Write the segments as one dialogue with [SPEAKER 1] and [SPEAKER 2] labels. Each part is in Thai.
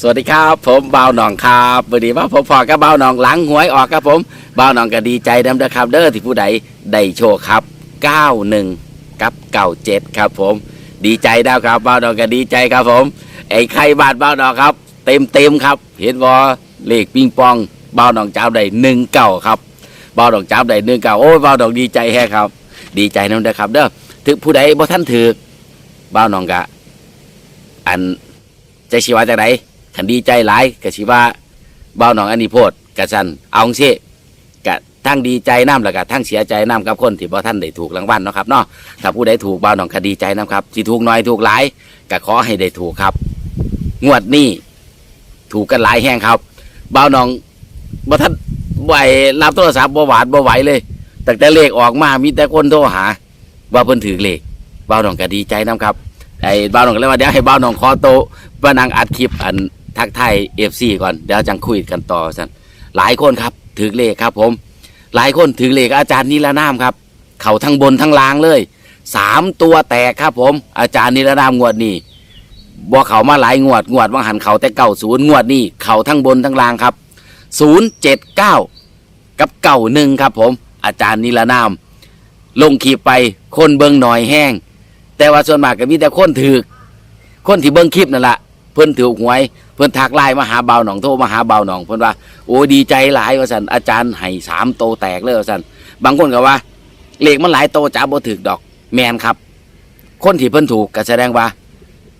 [SPEAKER 1] สวัสดีครับ ผมเบาหนองครับวันนี้ว่าผมพอกับเบาหนองหลังหวยออกครับผมเบาหนองก็ดีใจนำเด้อครับเด้อที่ผู้ใดได้โชคครับ 91 กับ 97 ครับผม ดีใจแล้วครับเบาหนองก็ดีใจครับผม ไอ้ไข่บาทบ่าหนองครับ เต็มเต็มครับ เห็นบ่เลขปิงปองเบาหนองจ้าได้หนึ่งเก้าครับเบาหนองจ้าได้หนึ่งเก้าโอ้ยบ่าหนองดีใจแฮครับ ดีใจนำเด้อครับ เด้อถึงผู้ใดบ่ท่านถือเบาหนองกะอันใจชีวาจากไหน ขันดีใจหลายกะสิว่าเบ้าหนองอันนี้โพดกะสันเอาจั่งซิกะทั้งดีใจน้ำแล้วกะทั้งเสียใจน้ำกับคนที่บ่ท่านได้ถูกรางวัลเนาะครับเนาะถ้าผู้ใดถูกเบ้าหนองก็ดีใจน้ำครับที่ถูกน้อยถูกหลายกะขอให้ได้ถูกครับ งวดนี้ถูกกันหลายแห้งครับเบ้าหนองบ่ท่านไหวรับโทรศัพท์บ่หวาดบ่ไหวเลยตั้งแต่เลขออกมามีแต่คนโทรหา ว่าเพิ่นถือเลขเบ้าหนองก็ดีใจน้ำครับไอ้เบ้าหนองก็เลยว่าเดี๋ยวให้เบ้าหนองขอโตะมานังอัดคลิปอัน ทักทายเอฟซีก่อนเดี๋ยวจังคุยกันต่อสันหลายคนครับถือเลขครับผม หลายคนถือเลขอาจารย์นิรนามครับ เขาทั้งบนทั้งล่างเลยสามตัวแตกครับผม อาจารย์นิรนามงวดนี้บ่เขามาหลายงวดงวดว่างหันเขาแต่เก่าศูนย์งวดนี้เขาทั้งบนทั้งล่างครับศูนย์เจ็ดเก้ากับเก่าหนึ่งครับผม อาจารย์นิรนาม ลงขีบไปคนเบิงหน่อยแห้ง แต่ว่าส่วนมากก็มีแต่คนถือคนที่เบิงคลิปนั่นแหละ เพิ่นถือหวย เพิ่นทักไลน์มาหาเบาหนองโทรมาหาเบาหนอง เพิ่นว่าโอ้ดีใจหลายว่าสันอาจารย์ให้สามโตแตกเลยว่าสันบางคนก็ว่าเลขมันหลายโตจ้าบ่ถึกดอก แมนครับ คนที่เพิ่นถูกก็แสดงว่า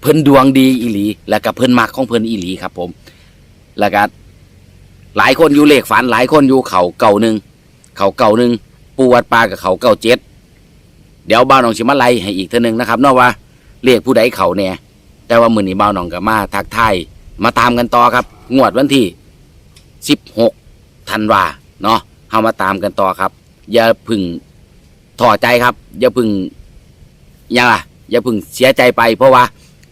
[SPEAKER 1] เพิ่นดวงดีอีหลี แล้วก็เพิ่นมักของเพิ่นอีหลีครับ ผมแล้วก็หลายคนอยู่เลขฝันหลายคนอยู่เขาเก่าหนึ่งเขาเก่าหนึ่งปูวัดปลากับเขาเก่าเจ็ดเดี๋ยวเบาหนองชิมาไลให้อีกเท่านึงนะครับนอกว่าเลขผู้ใดเขาเนี่ย แต่ว่ามือนี้เบาหนองกับมาทักทายมาตามกันต่อครับ งวดวันที่ 16ธันวาเนาะเฮามาตามกันต่อครับ อย่าพึ่งถอดใจครับ อย่าพึ่งอย่าอย่าพึ่งเสียใจไป เพราะว่า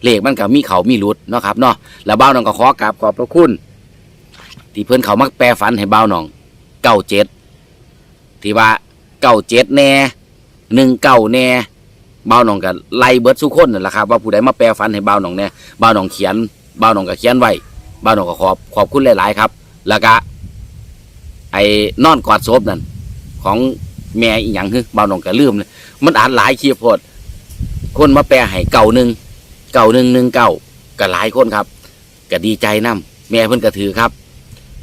[SPEAKER 1] เลขมันก็มีเขามีรุดเนาะครับเนาะแล้วเบ้าหนองก็ขอกราบขอบพระคุณที่เพื่อนเขามักแปลฝันให้เบ้าหนองเก้าเจ็ดที่ว่าเก้าเจ็ดแน่หนึ่งเก้าแน่ บ้าหนองก็ไล่เบิดสุกคนนั่นแหละครับว่าผู้ใดมาแปลฝันให้เบ้าหนองเนี่ยเบ้าหนองเขียนบ้าวหนองก็เขียนไว้บ้าวหนองก็ขอบขอบคุณหลาย ๆ ครับ แล้วก็ไอ้นอนกอดศพนั่นของแม่อีหยังฮึบ้าวหนองก็ลืมเลยมันอ่านหลายคีย์โพดคนมาแปลให้เก่าหนึ่งเก่าหนึ่งหนึ่งเก่าก็หลายคนครับก็ดีใจนํแม่เพิ่นก็ถือครับ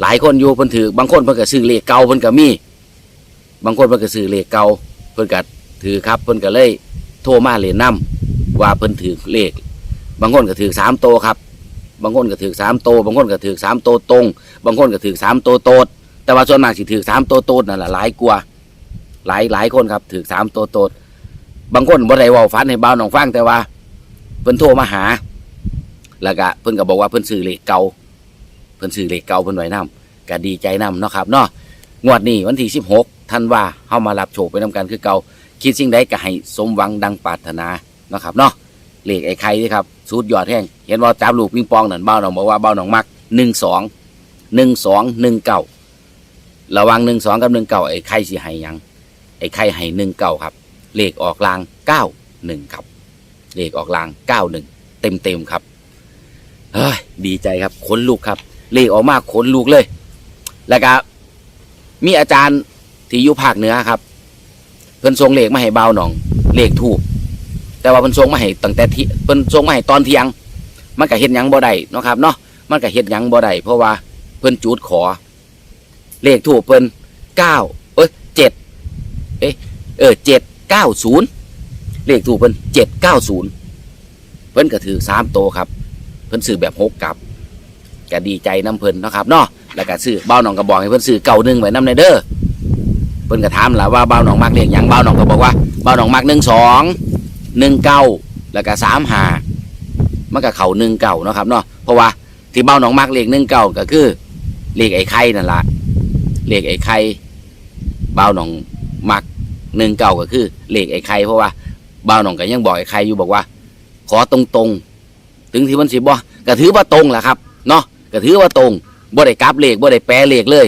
[SPEAKER 1] หลายคนอยู่เพิ่นถือบางคนเพิ่นก็ซื้อเลขเก่าเพิ่นก็มี บางคนเพิ่นก็ซื้อเลขเก่าเพิ่นก็ถือครับ เพิ่นก็เลย โทรมาเลยนำว่าเพิ่นถือเลข บางคนก็ถือสามโตครับ บางคนก็ถือสามโต บางคนก็ถือสามโตตรง บางคนก็ถือสามโตโตดแต่ว่าส่วนมากสิถือสามโตโตดนั่นแหละหลายกว่า หลายหลายคนครับถือสามโตโตดบางคนบ่ได้ว่าฝันให้บ่าหนองฟังแต่ว่า เพิ่นโทรมาหา แล้วก็เพิ่นก็บอกว่าเพิ่นซื้อเลขเก่าเพิ่นซื้อเลขเก่าเพิ่นไว้นํก็ดีใจนํเนาะครับเนาะงวดนี้วันที่สิบหกท่านว่าเฮามารับโชคไปนํกันคือเก่า คิดสิ่งใดก็ให้สมหวังดังปรารถนานะครับเนาะเลขไอ้ไข่นี่ครับสูตรยอดแห้งเห็นว่าจับลูกปิงปองนั่นเบ้าหนองบอกว่าเบ้าหนองมักหนึ่งสองหนึ่งสองหนึ่งเก้าระวังหนึ่งสองกับหนึ่งเก้าไอ้ไข่สิให้ยังไอ้ไข่ให้หนึ่งเก้าครับ เลขออกลางเก้าหนึ่งครับ เลขออกลางเก้าหนึ่งเต็มเต็มครับเฮ้ยดีใจครับขนลูกครับ เลขออกมาขนลูกเลย แล้วก็มีอาจารย์ที่อยู่ภาคเหนือครับ เพิ่นส่งเลขมาให้เบาหนอง เลขถูก แต่ว่าเพิ่นส่งมาให้ตั้งแต่ที่เพิ่นส่งมาให้ตอนเที่ยง มันก็เฮ็ดหยังบ่ได้เนาะครับเนาะมันก็เฮ็ดหยังบ่ได้เพราะว่าเพิ่นจุดขอ เลขถูกเพิ่นเก้าเอ้ยเจ็ดเอ้ยเออเจ็ดเก้าศูนย์เลขถูกเพิ่นเจ็ดเก้าศูนย์เพิ่นก็ถือสามโตครับ เพิ่นซื้อแบบหกกลับก็ดีใจน้ำเพิ่นเนาะครับเนาะแล้วก็ซื้อเบ้าหนองก็บอกให้เพิ่นซื้อเก่าหนึ่งไว้น้ำในเด้อ พิ่นก็ถามล่ะว่าเบ้าหนองมักเลขหยังเบ้าหนองก็บอกว่าเบ้าหนองมักหนึ่งสองหนึ่งเก้าแล้วก็สามหามันก็เข่าหนึ่งเก่าเนาะครับเนาะเพราะว่าที่เบ้าหนองมักเลขหนึ่งเก่าก็คือเลขไอ้ไข่นั่นละเลขไอ้ไข่เบ้าหนองมักหนึ่งเก่าก็คือเลขไอ้ไข่เพราะว่าเบ้าหนองก็ยังบอกไอ้ไข่อยู่บอกว่า ขอตรงตรงถึงที่มันสิบ่ก็ถือว่าตรงแหละครับเนาะก็ถือว่าตรงบ่ได้กลับเลขบ่ได้แปลเลขเลย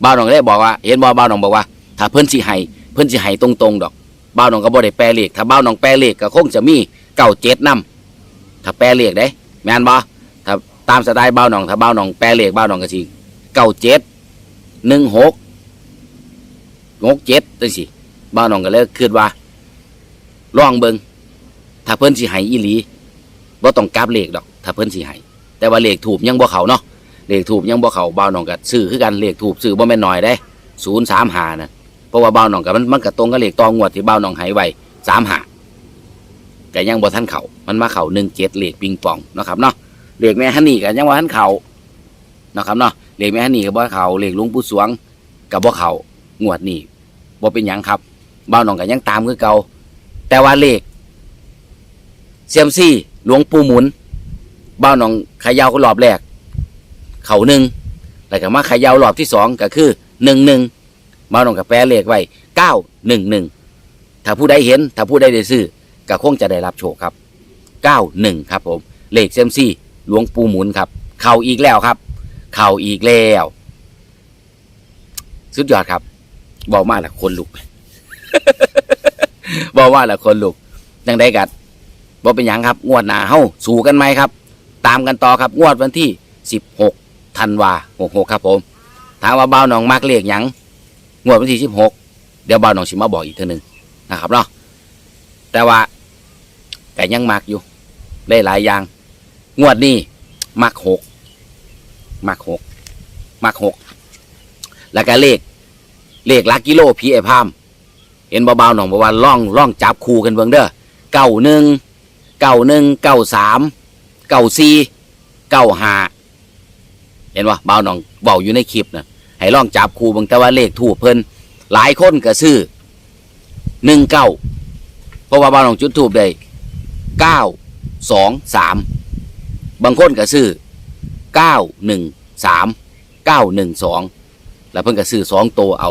[SPEAKER 1] เบ้าหนองได้บอกว่า เห็นบ่เบ้าหนองบอกว่า ถ้าเพิ่นสิให้เพิ่นสิให้ตรงตรงๆดอกบ้าวน้องก็บ่ได้แปลเลขถ้าบ้าวน้องแปลเลขก็คงจะมีเก่าเจ็ดนำถ้าแปลเลขได้แม่นบ่ถ้าตามสไตล์บ้าวหนองถ้าบ้าวหนองแปลเลขบ้าวหนองก็สิเก้าเจ็ดหนึ่งหกหกเจ็ดจังสิบ้าวหนองก็เลยคิดว่าลองเบิงถ้าเพิ่นสิให้อีหลีบ่ต้องกลับเลขดอก ถ้าเพิ่นสิให้แต่ว่าเลขถูกยังบ่เขาเนาะเลขถูกยังบ่เขาบ้าวหนองก็ซื้อคือกันเลขถูกซื้อบ่แม่นน้อยเด้ศูนย์สามหานะ เพราะว่าเบ้าหนองก็มันมันก็ตรงกับเหลขตองวดที่เบ้าหนองให้ไวสามหาก็ยังบ่ทันเขามันมาเข้าหนึ่งเจ็ดเหลขปิงปองนะครับเนาะเหล็กแม่ฮันนี่กับยังว่าฮันเขานะครับเนาะเหล็กแม่ฮันนี่กับบ่เขาเหล็กลุงปู่สวงกับบ่เขางวดนี่บ่เป็นหยังครับเบ้าหนองกับยังตามคือเก่าแต่ว่าเหลขเซียมซี่หลวงปู่หมุนบ้าหนองเขยาวรอบแรก เขาหนึ่งแล้วก็มาเขยาวรอบที่สองก็คือหนึ่งหนึ่ง บ้าวหนองกับแปลเลขไว้เก้าหนึ่งหนึ่งถ้าผู้ใดเห็น ถ้าผู้ใดได้ซื้อก็คงจะได้รับโชคครับเก้าหนึ่งครับผมเลขเซมซี่หลวงปู่หมุนครับ เข่าอีกแล้วครับ เข่าอีกแล้ว สุดยอดครับบอกมาละคนลุกบอกว่าละคนลุกยังได้กัดบอกเป็นหยังครับ งวดหน้าเฮ้าสู่กันไหมครับ ตามกันต่อครับงวดวันที่สิบหกธันวาหกหกครับผม ถามว่าเบ่าหนองมากเลขหยัง งวดวันที่สิบหกเดี๋ยวบ่าวหนองชิมาบอกอีกเท่านึงนะครับเนาะแต่ว่าแต่ยังมักอยู่ได้หลายอย่าง งวดนี้มักหกมักหกมักหกแล้วก็เลข เลขลักกิโลพีไอพามเห็นเบาๆหน่องบอกว่าล่องล่องจับคู่กันเบิ่งเด้อเก้าหนึ่งเก้าหนึ่งเก้าสามเก้าสี่เก้าห้าเห็นว่าเบาหน่องเบาอยู่ในคลิปนะ ให้ล่องจับคู่เบิ่งแต่ว่าเลขถูกเพิ่นหลายคนก็ซื้อหนึ่งเก้าเพราะว่าเบาน่องจุดถูกได้เก้าสองสามบางคนก็ซื้อเก้าหนึ่งสามเก้าหนึ่งสองแล้วเพิ่นก็ซื้อสองตัวเอา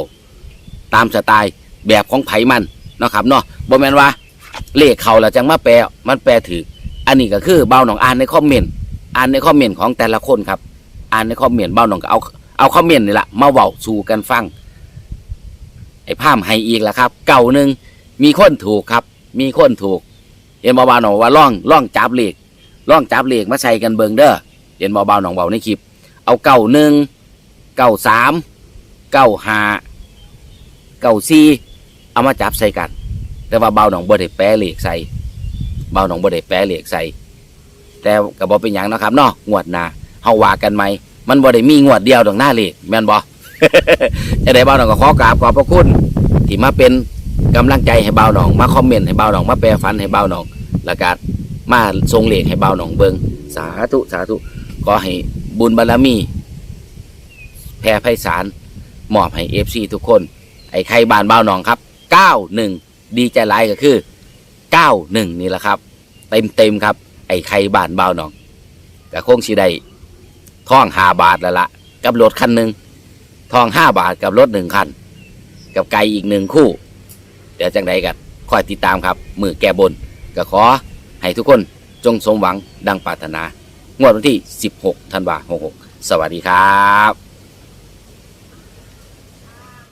[SPEAKER 1] ตามสไตล์แบบของไผมันนะครับเนาะบ่แมนว่าเลขเขาแล้วจังมาแปลมันแปลถืออันนี้ก็คือเบาหนองอ่านในคอมเมนต์อ่านในคอมเมนต์ของแต่ละคนครับ อ่านในคอมเมนต์เบาหนองก็เอา เอาคอมเมนต์นี่แหละมาเว้าสู่กันฟัง ไอ้ภาพให้อีกแล้วครับ เก่าหนึ่งมีคนถูกครับ มีคนถูก เห็นเบาๆหนองว่าล่องล่องจับเหล็กล่องจับเหล็กมาใส่กันเบิงเด้อเห็นเบาๆหนองเบาในคลิป เอาเก้าหนึ่งเก้าสามเก้าห้าเก้าสี่เอามาจับใส่กัน แต่ว่าเบาหนองบ่ได้แปะเหล็กใส่เบาหนองบ่ได้แปะเหล็กใส่แต่กับ่เป็นหยังนะครับเนาะงวดหน้าเฮาว่ากันไหม มันบ่ได้มีงวดเดียวดอกหน้าเหล็กแม่นบ่จะได้เบาหนองก็ขอกราบขอบพระคุณที่มาเป็นกำลังใจให้เบาหนอง มาคอมเมนต์ให้เบาหนอง มาแปลฝันให้เบาหนองแล้วก็มาทรงเลขให้เบาหนองเบิงสาธุสาธุขอให้บุญบารมี แผ่ไพศาลมอบให้เอฟซีทุกคน ไอ้ใครบานเบาหนองครับเก้าหนึ่งดีใจหลายก็คือเก้าหนึ่งนี่แหละครับ เต็มเต็มครับ ไอ้ใครบานเบาหนองก็คงสิได้ ท่องห้าบาทแล้วละกับรถคันหนึ่งทองห้าบาทกับรถหนึ่งคัน กับไก่อีกหนึ่งคู่ เดี๋ยวจังไดกันคอยติดตามครับ มือแก้บน ก็ขอให้ทุกคนจงสมหวังดังปรารถนา งวดวันที่ 16 ธันวาคม66 สวัสดีครับ